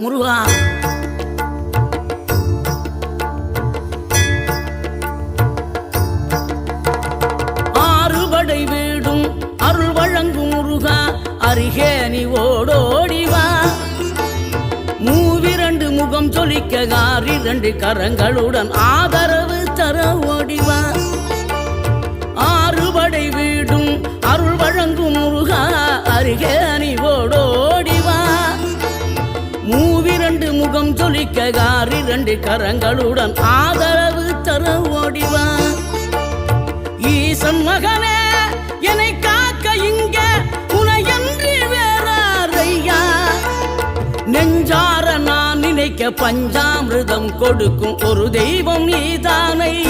முருகா. ஆறுபடை வீடும் அருள் வழங்கும் முருகா அருகே நீ ஓடோடிவா மூவிரண்டு முகம் சொலிக்க ஆறிரண்டு கரங்களுடன் ஆதரவு மூவிரண்டு முகம் சொலிக்க ஆறிரண்டு கரங்களுடன் ஆதரவு தர ஓடிவா. ஈசன் மகனே என்னை காக்க இங்க உனையன்றி வேறாரையா? நெஞ்சார நான் நினைக்க பஞ்சாமிரதம் கொடுக்கும் ஒரு தெய்வம் நீதானையா